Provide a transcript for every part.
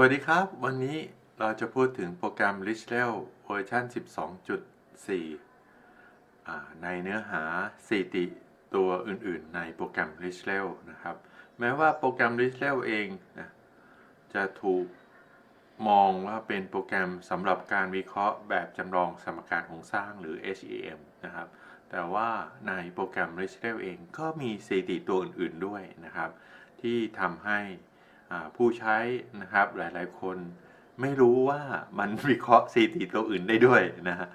วัสดีครับ วันนี้เราจะพูดถึงโปรแกรม r i c h l e l เวอร์ชัน12.4 ในเนื้อหาสติตัวอื่นๆ ในโปรแกรม r i c h l e l นะครับ แม้ว่าโปรแกรม r i c h l e l เองนะจะถูกมองว่าเป็นโปรแกรมสำหรับการวิเคราะห์แบบจำลองสมการโครงสร้างหรือ HEM นะครับ แต่ว่าในโปรแกรม r i c h l e l เองก็มีสติตัวอื่นๆด้วยนะครับ ที่ทำให้ ผู้ใช้นะครับหลายๆ คนไม่รู้ว่ามันวิเคราะห์สถิติตัวอื่นได้ด้วยนะฮะ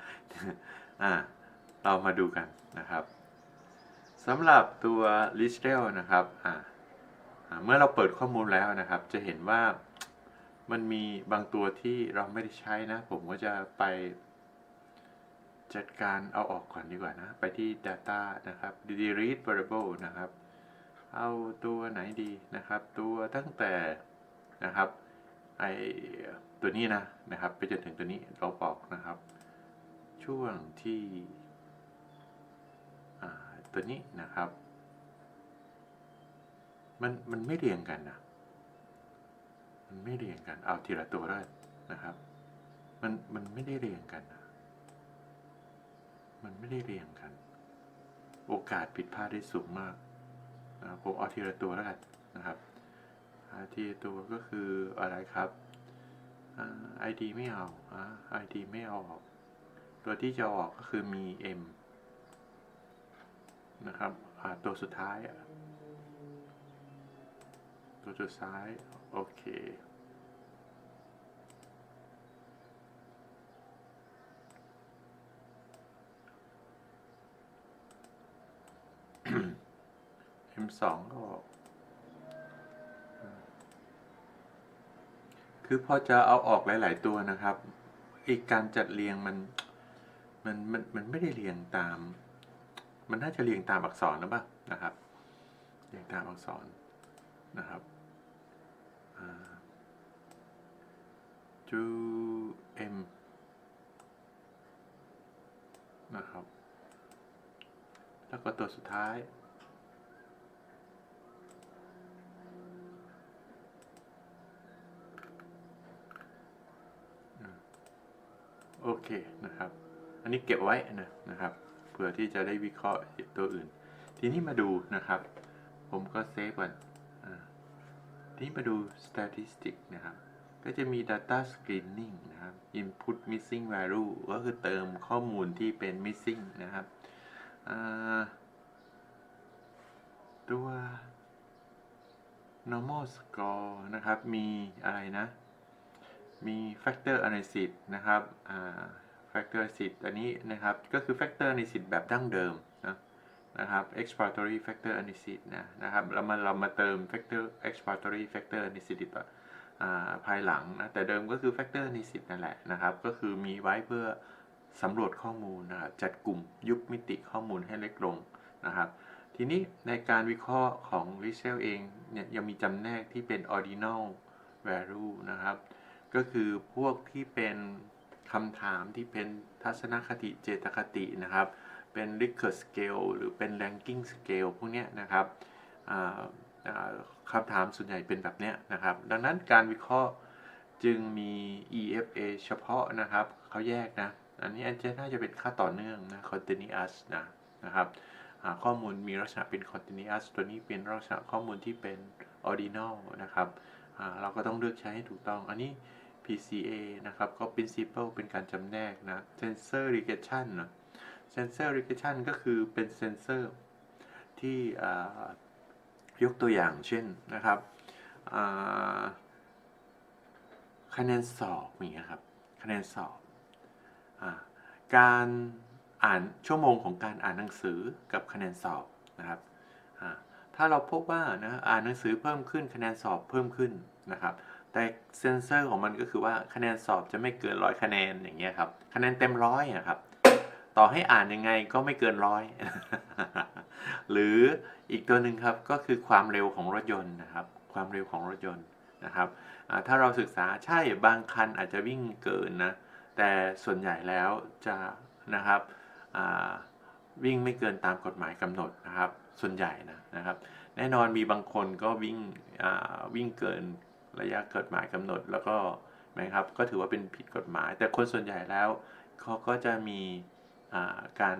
เรามาดูกันนะครับสำหรับตัว l i s t e l นะครับเมื่อเราเปิดข้อมูลแล้วนะครับ จะเห็นว่ามันมีบางตัวที่เราไม่ได้ใช้นะ ผมก็จะไปจัดการเอาออกก่อนดีกว่านะ ไปที่ Data นะครับ delete variable นะครับ เอาตัวไหนดีนะครับ ตัวตั้งแต่นะครับไอตัวนี้นะนะครับ ไปจนถึงตัวนี้เราบอกนะครับ ช่วงที่อ่าตัวนี้นะครับ มันมันไม่เรียงกันนะมันไม่เรียงกันเอาทีละตัวด้วนะครับ มันมันไม่ได้เรียงกันนะมันไม่ได้เรียงกัน โอกาสผิดพลาดได้สูงมาก ผมเอาทีละตัวแล้วกันนะครับทีละตัวก็คืออะไรครับไอดีไม่เอาไอดีไม่เอาออก ตัวที่จะออกก็คือมี M นะครับตัวสุดท้ายอะตัวสุดท้าย โอเค M2 ก็ออก คือพอจะเอาออกหลาย ๆ ตัวนะครับ อีกการจัดเรียงมันมันมันมันไม่ได้เรียงตาม มันน่าจะเรียงตามอักษรหรือเปล่านะครับ เรียงตามอักษรนะครับจู M นะครับ แล้วก็ตัวสุดท้าย เคนะครับ อันนี้เก็บไว้นะนะครับเพื่อที่จะได้วิเคราะห์ตัวอื่น ทีนี้มาดูนะครับ ผมก็เซฟก่อนทีนี้มาดู statistic นะครับ ก็จะมี data screening นะครับ input missing value ก็คือเติมข้อมูลที่เป็น missing นะครับตัว normal score นะครับ มีอะไรนะ มี factor analysis นะครับอ่า factor analysis อันนี้นะครับ ก็คือ factor analysis แบบดั้งเดิมนะนะครับ exploratory factor analysis นะนะครับเรามาเรามาเติม factor exploratory factor analysis ต่ออาภายหลังนะแต่เดิมก็คือ factor analysis นั่นแหละนะครับ ก็คือมีไว้เพื่อสำรวจข้อมูลนะครับจัดกลุ่มยุบมิติข้อมูลให้เล็กลงนะครับทีนี้ในการวิเคราะห์ของ r i c h e l เองเนี่ยยังมีจำแนกที่เป็น ordinal value นะครับ ก็คือพวกที่เป็นคำถามที่เป็นทัศนคติเจตคตินะครับ เป็น Likert scale หรือเป็น ranking scale พวกนี้นะครับคำถามส่วนใหญ่เป็นแบบนี้นะครับ ดังนั้นการวิเคราะห์จึงมี EFA เฉพาะนะครับเขาแยกนะ อันนี้อันจะน่าจะเป็นค่าต่อเนื่องนะ continuous นะนะครับอ่าข้อมูลมีลักษณะเป็น continuous ตัวนี้เป็นลักษณะข้อมูลที่เป็น ordinal นะครับเราก็ต้องเลือกใช้ให้ถูกต้อง อันนี้ PCA นะครับ ก็ principle เป็นการจำแนกนะ sensor regression นะ sensor regression ก็คือเป็นเซนเซอร์ที่ยกตัวอย่างเช่นนะครับคะแนนสอบอย่างเงี้ยครับคะแนนสอบอการอ่านชั่วโมงของการอ่านหนังสือกับคะแนนสอบนะครับถ้าเราพบว่านะอ่านหนังสือเพิ่มขึ้นคะแนนสอบเพิ่มขึ้นนะครับ แต่เซนเซอร์ของมันก็คือว่าคะแนนสอบจะไม่เกินร้อยคะแนนอย่างเงี้ยครับคะแนนเต็มร้อยอะครับ ต่อให้อ่านยังไงก็ไม่เกินร้อยหรืออีกตัวหนึ่งครับก็คือความเร็วของรถยนต์นะครับ ความเร็วของรถยนต์นะครับถ้าเราศึกษาใช่บางคันอาจจะวิ่งเกินนะแต่ส่วนใหญ่แล้วจะนะครับวิ่งไม่เกินตามกฎหมายกำหนดนะครับ ส่วนใหญ่นะนะครับ แน่นอนมีบางคนก็วิ่งวิ่งเกิน ระยะกฎหมายกำหนดแล้วก็นะครับก็ถือว่าเป็นผิดกฎหมาย แต่คนส่วนใหญ่แล้วเขาก็จะมีการ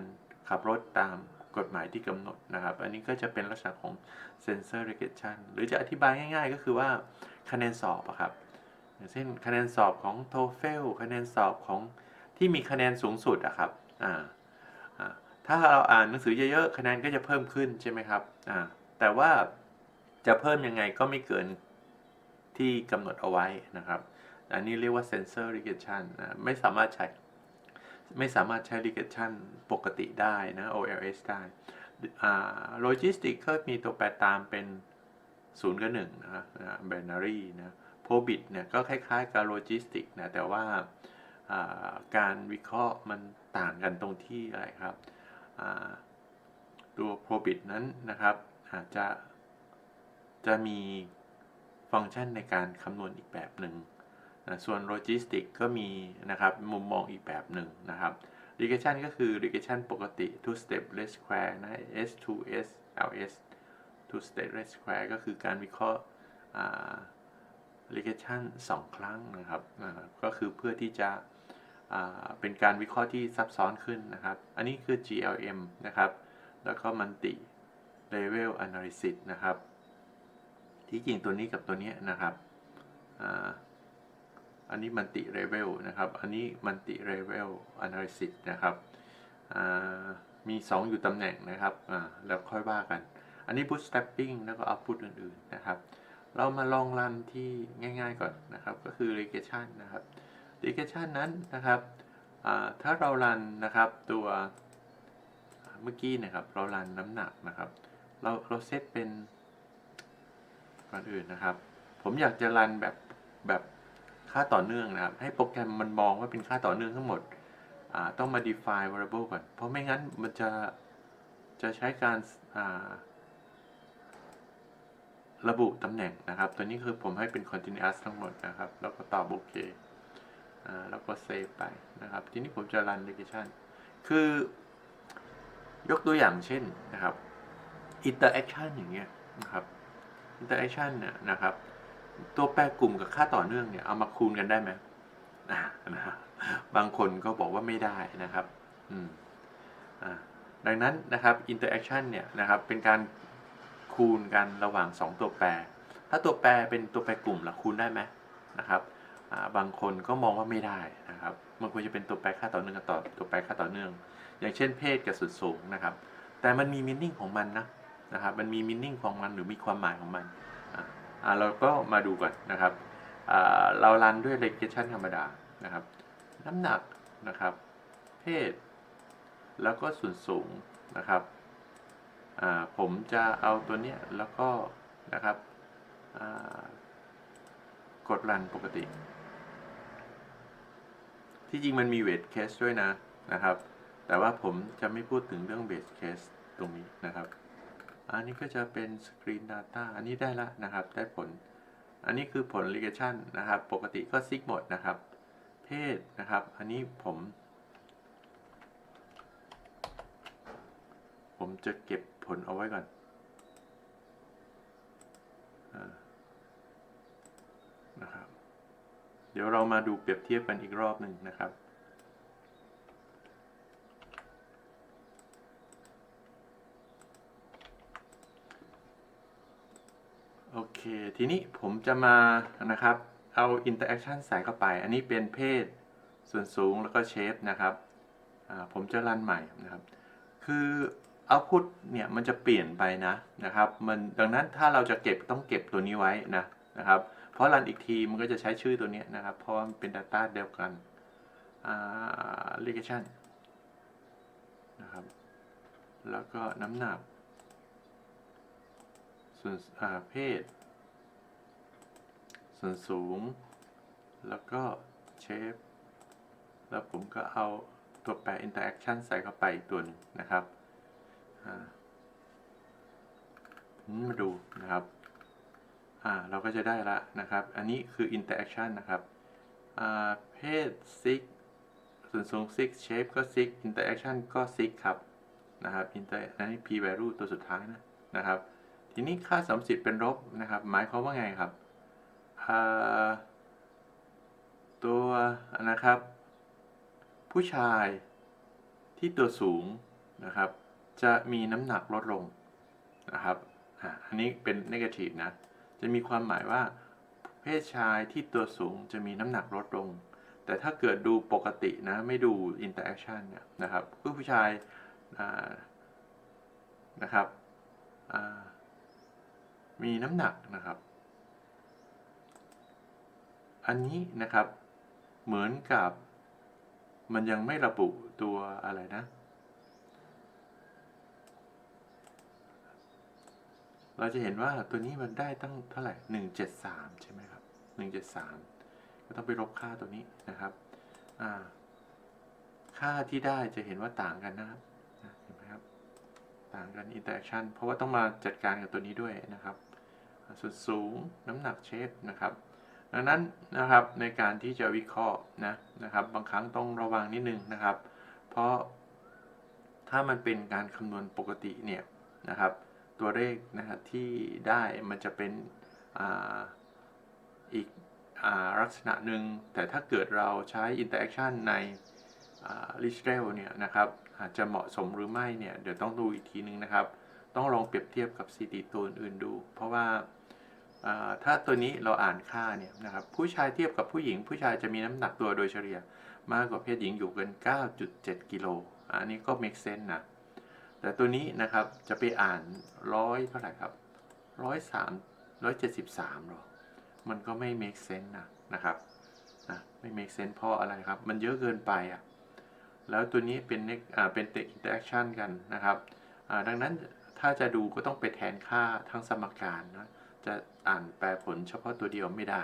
ขับรถตามกฎหมายที่กำหนดนะครับ อันนี้ก็จะเป็นลักษณะของ sensor regression หรือจะอธิบายง่าย ๆ ก็คือว่าคะแนนสอบอะครับอย่างเช่นคะแนนสอบของ TOEFL คะแนนสอบของที่มีคะแนนสูงสุดอะครับอ่าถ้าเราอ่านหนังสือเยอะๆคะแนนก็จะเพิ่มขึ้นใช่ไหมครับอ่าแต่ว่าจะเพิ่มยังไงก็ไม่เกิน ที่กำหนดเอาไว้นะครับอันนี้เรียกว่า sensor regression นะไม่สามารถใช้ไม่สามารถใช้ regression ปกติได้นะ OLS ได้อ่า logistic ก็มีตัวแปรตามเป็น 0 กับ1นะครับนะ binary นะ probit เนี่ยก็คล้ายๆกับ logistic นะแต่ว่าการวิเคราะห์มันต่างกันตรงที่อะไรครับตัว probit นั้นนะครับอาจจะจะมี ฟังก์ชันในการคำนวณอีกแบบหนึ่งนะส่วน logistic ก็มีนะครับมุมมองอีกแบบหนึ่งนะครับ regression ก็คือ regression ปกติ two step least square นะ S 2 S LS two step least square ก็คือการวิเคราะห์อ่า regression สองครั้งนะครับก็คือเพื่อที่จะเป็นการวิเคราะห์ที่ซับซ้อนขึ้นนะครับ อันนี้คือ GLM นะครับ แล้วก็ multi level analysis นะครับ ที่จริงตัวนี้กับตัวนี้นะครับอันนี้ multi level นะครับ อันนี้ multi level analysis นะครับมี 2 อยู่ตำแหน่งนะครับแล้วค่อยว่ากัน อันนี้ bootstrapping แล้วก็ output อื่นๆนะครับ เรามาลองรันที่ง่ายๆก่อนนะครับ ก็คือ regression นะครับ regression นั้นนะครับถ้าเรารันนะครับตัวเมื่อกี้นะครับเรารันน้ำหนักนะครับ เราเราเซตเป็น ก่อนอื่นนะครับ ผมอยากจะรันแบบแบบค่าต่อเนื่องนะครับ ให้โปรแกรมมันมองว่าเป็นค่าต่อเนื่องทั้งหมดต้องมา define variable ก่อน เพราะไม่งั้นมันจะจะใช้การระบุตำแหน่งนะครับ ตัวนี้คือผมให้เป็น continuous ทั้งหมดนะครับ แล้วก็ตอบโอเคแล้วก็เซฟไปนะครับ ทีนี้ผมจะ run regression คือยกตัวอย่างเช่นนะครับ interaction อย่างเงี้ยนะครับ interaction เนี่ยนะครับ ตัวแปรกลุ่มกับค่าต่อเนื่องเนี่ยเอามาคูณกันได้ไหมนะบางคนก็บอกว่าไม่ได้นะครับอืมอ่าดังนั้นนะครับ interaction เนี่ยนะครับเป็นการคูณกันระหว่าง 2 ตัวแปร ถ้าตัวแปรเป็นตัวแปรกลุ่มล่ะคูณได้ไหมนะครับบางคนก็มองว่าไม่ได้นะครับ มันควรจะเป็นตัวแปรค่าต่อเนื่องกับต่อตัวแปรค่าต่อเนื่อง อย่างเช่นเพศกับสุดสูงนะครับ แต่มันมีมินิ่งของมันนะ นะครับมันมีมินนิ่งของมันหรือมีความหมายของมันอ่าเราก็มาดูก่อนนะครับอ่าเรารันด้วย regression ธรรมดานะครับ น้ำหนักนะครับ เพศ แล้วก็ส่วนสูงนะครับอ่าผมจะเอาตัวเนี้ยแล้วก็นะครับอ่ากดรันปกติ ที่จริงมันมีเวทเคสด้วยนะนะครับ แต่ว่าผมจะไม่พูดถึงเรื่องเบสเคสตรงนี้นะครับ อันนี้ก็จะเป็น Screen Data อันนี้ได้ละนะครับ ได้ผล อันนี้คือผล regression นะครับ ปกติก็ซิกหมดนะครับ เพศนะครับ อันนี้ผม ผมจะเก็บผลเอาไว้ก่อนอนะครับ เดี๋ยวเรามาดูเปรียบเทียบกันอีกรอบหนึ่งนะครับ เค ทีนี้ผมจะมานะครับ เอา interaction ใส่เข้าไป อันนี้เป็นเพศส่วนสูงแล้วก็เชฟนะครับ ผมจะรันใหม่นะครับ คือ output เนี่ยมันจะเปลี่ยนไปนะนะครับ มันดังนั้นถ้าเราจะเก็บต้องเก็บตัวนี้ไว้นะนะครับ เพราะรันอีกทีมันก็จะใช้ชื่อตัวนี้นะครับ เพราะมันเป็น data เดียวกันอ่า regression นะครับ แล้วก็น้ำหนักส่วนอาเพศ ส่วนสูง แล้วก็เชฟแล้วผมก็เอาตัวแปร interaction ใส่เข้าไปอีกตัวนึงนะครับอ่ามาดูนะครับ อ่า เราก็จะได้ละนะครับ อันนี้คือ interaction นะครับ อ่า เพศ six ส่วนสูง six shape ก็ six interaction ก็ six ครับ นะครับ inter อันนี้ p value ตัวสุดท้ายนะ นะครับ ทีนี้ค่าสมสิทธิ์เป็นลบนะครับ หมายความว่าไงครับ ตัวนะครับ ผู้ชายที่ตัวสูงนะครับ จะมีน้ำหนักลดลงนะครับอันนี้เป็น negative นะ จะมีความหมายว่า เพศชายที่ตัวสูงจะมีน้ำหนักลดลง แต่ถ้าเกิดดูปกตินะ ไม่ดู interaction เนี่ยนะครับผู้ชายนะครับมีน้ำหนักนะครับ อันนี้นะครับ เหมือนกับมันยังไม่ระบุตัวอะไรนะ เราจะเห็นว่าตัวนี้มันได้ตั้งเท่าไหร่หนึ่งเจ็ดสามใช่ไหมครับหนึ่งเจ็ดสามก็ต้องไปลบค่าตัวนี้นะครับอ่าค่าที่ได้จะเห็นว่าต่างกันนะครับเห็นไหมครับ ต่างกัน interaction เพราะว่าต้องมาจัดการกับตัวนี้ด้วยนะครับ ส่วนสูงน้ำหนักเชฟนะครับ ดังนั้นนะครับในการที่จะวิเคราะห์นะนะครับ บางครั้งต้องระวังนิดนึงนะครับ เพราะถ้ามันเป็นการคำนวณปกติเนี่ยนะครับ ตัวเลขนะครับที่ได้มันจะเป็นออีกอลักษณะหนึ่งแต่ถ้าเกิดเราใช้ interaction ในลิชเรลเนี่ยนะครับอาจจะเหมาะสมหรือไม่เนี่ยเดี๋ยวต้องดูอีกทีนึงนะครับ ต้องลองเปรียบเทียบกับสถิติตัวอื่นดู เพราะว่า ถ้าตัวนี้เราอ่านค่าเนี่ยนะครับผู้ชายเทียบกับผู้หญิง ผู้ชายจะมีน้ำหนักตัวโดยเฉลี่ยมากกว่าเพศหญิงอยู่เกิน 9.7 กิโลอันนี้ก็ make sense นะ แต่ตัวนี้นะครับจะไปอ่านร้อยเท่าไหร่ครับร้อยสามร้อยเจ็ดสิบสามหรอ มันก็ไม่ make sense นะนะครับนะไม่ make sense เพราะอะไรครับ มันเยอะเกินไปอะแล้วตัวนี้เป็น next อ่าเป็น interaction กันนะครับอ่าดังนั้นถ้าจะดูก็ต้องไปแทนค่าทั้งสมการนะ จะอ่านแปลผลเฉพาะตัวเดียวไม่ได้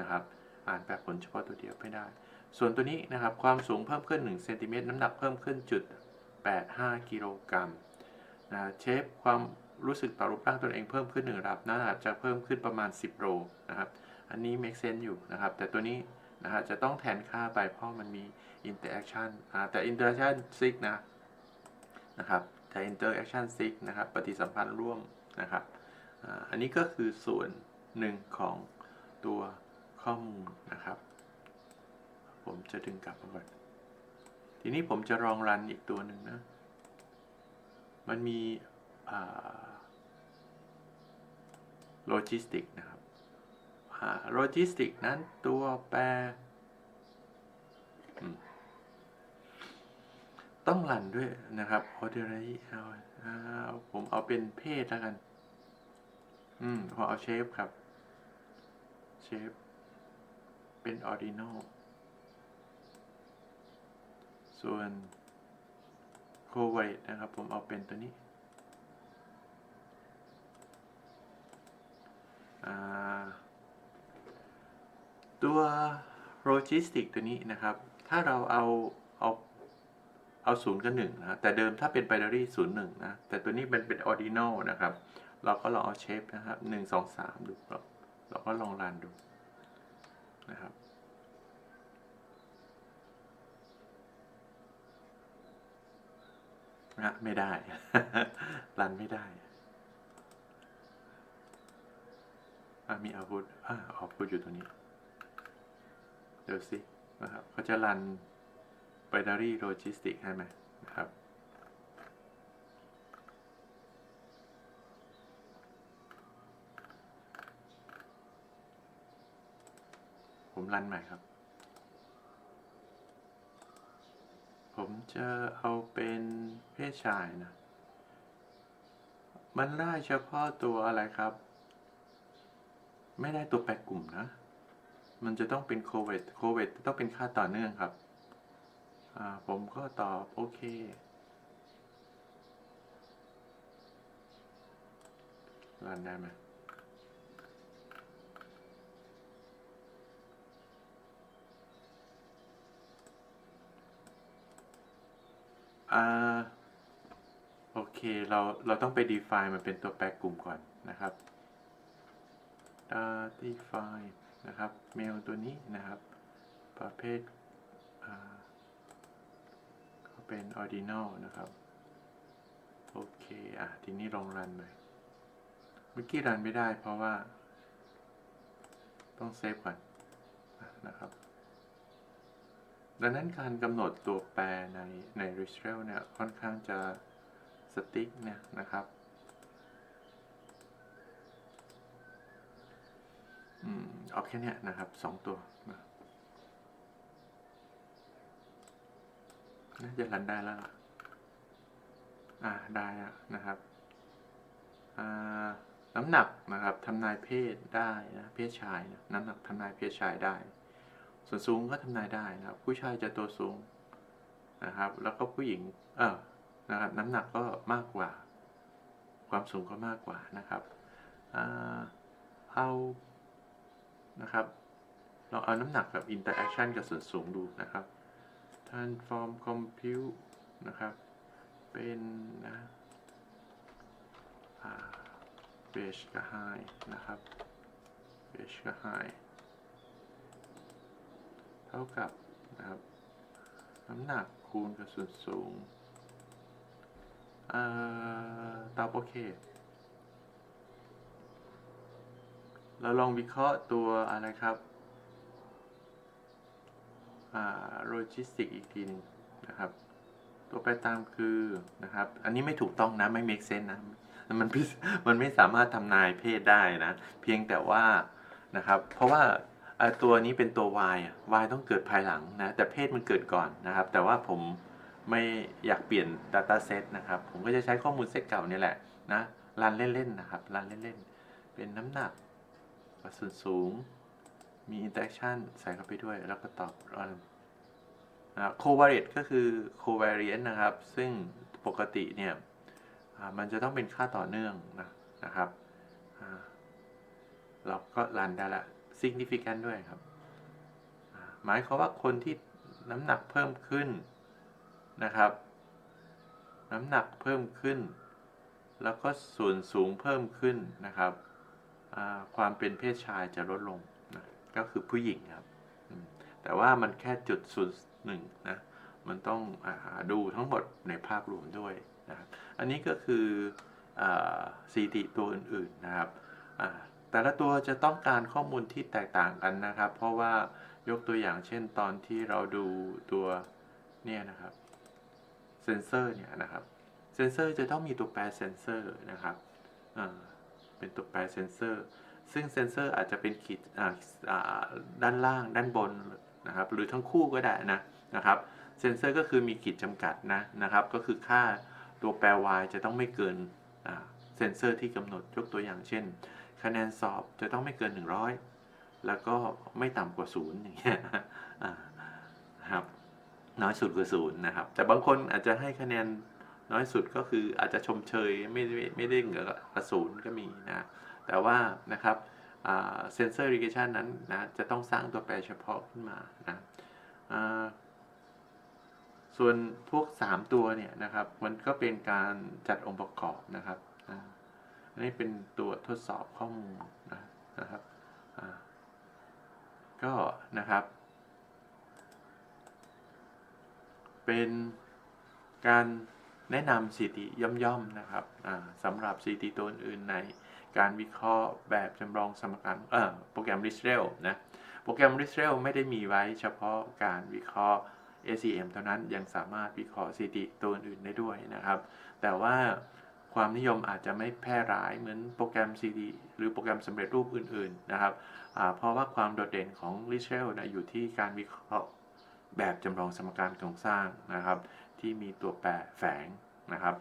นะครับ อ่านแปลผลเฉพาะตัวเดียวไม่ได้ ส่วนตัวนี้นะครับความสูงเพิ่มขึ้น1เซนติเมตรน้ำหนักเพิ่มขึ้นจุด85กิโลกรัมนะเชฟความรู้สึกต่อรูปร่างตนเองเพิ่มขึ้น1ระดับน้ำหนักจะเพิ่มขึ้นประมาณ 10โลนะครับ อันนี้ make sense อยู่นะครับ แต่ตัวนี้นะฮะจะต้องแทนค่าไปเพราะมันมี interaction อ่าแต่ interaction sig นะนะครับแต่ interaction sig นะครับ ปฏิสัมพันธ์ร่วมนะครับ อันนี้ก็คือส่วนหนึ่งของตัวข้อมูลนะครับ ผมจะดึงกลับมาก่อนทีนี้ผมจะลองรันอีกตัวหนึ่งนะ มันมีโลจิสติกนะครับโลจิสติกนั้นตัวแปร ต้องรันด้วยนะครับ ordinary เอาเอาผมเอาเป็นเพศแล้วกัน อืมผมเอาเชฟครับ เชฟ เป็น ordinal ส่วนโคไวนะครับ ผมเอาเป็นตัวนี้ตัวโลจิสติกตัวนี้นะครับ ถ้าเราเอาเอาเอาศูนย์กับหนึ่งนะแต่เดิมถ้าเป็นไบนารี่ศูนย์หนึ่งนะ แต่ตัวนี้เป็นเป็นออร์ดิโนนะครับ เราก็ลองเอาเชฟนะครับหนึ่งสองสามดูเราเราก็ลองรันดูนะครับนะไม่ได้ รันไม่ได้อะมีอาวุธอ่าอาวุธอยู่ตรงนี้ เดี๋ยวสินะครับเขาจะรัน binary logistic ให้ไหมนะครับ รันใหม่ครับ ผมจะเอาเป็นเพศชายนะ มันได้เฉพาะตัวอะไรครับ ไม่ได้ตัวแปรกลุ่มนะ มันจะต้องเป็นโคเวตโคเวตต้องเป็นค่าต่อเนื่องครับอ่าผมก็ตอบ โอเครันได้ไหม อ่าโอเค เราเราต้องไป define มันเป็นตัวแปรกลุ่มก่อนนะครับ define นะครับ mail ตัวนี้นะครับ ประเภทอ่าเป็น ordinal นะครับ โอเค อะ ทีนี้ลองรันใหม่เมื่อกี้รันไม่ได้เพราะว่า ต้องเซฟก่อนนะครับ ดังนั้นการกำหนดตัวแปรในใน r e s t r e เนี่ยค่อนข้างจะสติ๊กเนี่ยนะครับอืมเอาแค่เนี้ยนะครับสองตัวนะน่าจะรันได้แล้วล่ะอ่าได้แล้วนะครับอ่าน้ำหนักนะครับทำนายเพศได้นะเพศชายนะน้ำหนักทำนายเพศชายได้ ส่วนสูงก็ทำนายได้นะครับ ผู้ชายจะตัวสูงนะครับ แล้วก็ผู้หญิงเออนะครับน้ำหนักก็มากกว่า ความสูงก็มากกว่านะครับเอานะครับเราเอาน้ำหนักกับ interaction กับส่วนสูงดูนะครับ transform compute นะครับ เป็นนะเบชกับไฮนะครับเบชกับไฮ ท่ากับนะครับน้ำหนักคูณกับส่วนสูงอ่าตอบโอเค เราลองวิเคราะห์ตัวอะไรครับอ่าโลจิสติกอีกทีหนึงนะครับ ตัวไปตามคือนะครับ อันนี้ไม่ถูกต้องนะไม่ make sense นะมันมันไม่สามารถทำนายเพศได้นะ เพียงแต่ว่านะครับ เพราะว่า ตัวนี้เป็นตัว y y ต้องเกิดภายหลังนะแต่เพศมันเกิดก่อนนะครับ แต่ว่าผมไม่อยากเปลี่ยน data set นะครับ ผมก็จะใช้ข้อมูลเซตเก่านี่แหละนะรันเล่นๆนะครับรันเล่นๆ เป็นน้ำหนักกับส่วนสูง มี interaction ใส่เข้าไปด้วย แล้วก็ตอบรันนะครับ covariate ก็คือ covariance นะครับ ซึ่งปกติเนี่ยมันจะต้องเป็นค่าต่อเนื่องนะนะครับเราก็รันได้ละ significant ด้วยครับ หมายความว่าคนที่น้ำหนักเพิ่มขึ้นนะครับ น้ำหนักเพิ่มขึ้น แล้วก็ส่วนสูงเพิ่มขึ้นนะครับ ความเป็นเพศชายจะลดลงนะก็คือผู้หญิงครับ แต่ว่ามันแค่จุดศูนย์หนึ่งนะมันต้องอดูทั้งหมดในภาพรวมด้วยนะครับ อันนี้ก็คืออสถิติตัวอื่นๆนะครับ แต่ละตัวจะต้องการข้อมูลที่แตกต่างกันนะครับ เพราะว่ายกตัวอย่างเช่นตอนที่เราดูตัวเนี่ยนะครับเซนเซอร์เนี่ยนะครับเซนเซอร์จะต้องมีตัวแปรเซนเซอร์นะครับเป็นตัวแปรเซนเซอร์ ซึ่งเซนเซอร์อาจจะเป็นขีดด้านล่างด้านบนนะครับหรือทั้งคู่ก็ได้นะนะครับเซนเซอร์ก็คือมีขีดจำกัดนะนะครับ ก็คือค่าตัวแปร y จะต้องไม่เกินเซนเซอร์ที่กำหนดยกตัวอย่างเช่น คะแนนสอบจะต้องไม่เกิน 100 แล้วก็ไม่ต่ำกว่าศูนย์อย่างเงี้ยนะครับ น้อยสุดคือศูนย์นะครับ แต่บางคนอาจจะให้คะแนนน้อยสุดก็คืออาจจะชมเชยไม่ได้ไม่ได้เหนือกับศูนย์ก็มีนะ แต่ว่านะครับเซนเซอร์ regression นั้นนะจะต้องสร้างตัวแปรเฉพาะขึ้นมานะส่วนพวก 3 ตัวเนี่ยนะครับ มันก็เป็นการจัดองค์ประกอบนะครับอ่า อันนี้เป็นตัวทดสอบข้อมูลนะนะครับก็นะครับ เป็นการแนะนำสถิติย่อมๆนะครับสำหรับสถิติตัวอื่นในการวิเคราะห์แบบจำลองสมการโปรแกรม r i s t r e l นะโปรแกรม r i s t r e l ไม่ได้มีไว้เฉพาะการวิเคราะห์ ACM เท่านั้นยังสามารถวิเคราะห์สถิติตัวอื่นได้ด้วยนะครับ แต่ว่า ความนิยมอาจจะไม่แพร่หลายเหมือนโปรแกรม CD หรือโปรแกรมสำเร็จรูปอื่นๆนะครับ เพราะว่าความโดดเด่นของ r i s t r e l นะอยู่ที่การวิเคราะห์แบบจำลองสมการโครงสร้างนะครับ ที่มีตัวแปรแฝงนะครับ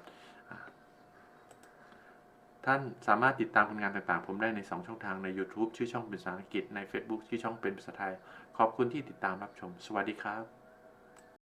ท่านสามารถติดตามผลงานต่างๆ ผมได้ใน 2 ช่องทางใน YouTube ชื่อช่องเป็นภาษาอังกฤษใน Facebook ชื่อช่องเป็นภาษาไทย ขอบคุณที่ติดตามรับชม สวัสดีครับ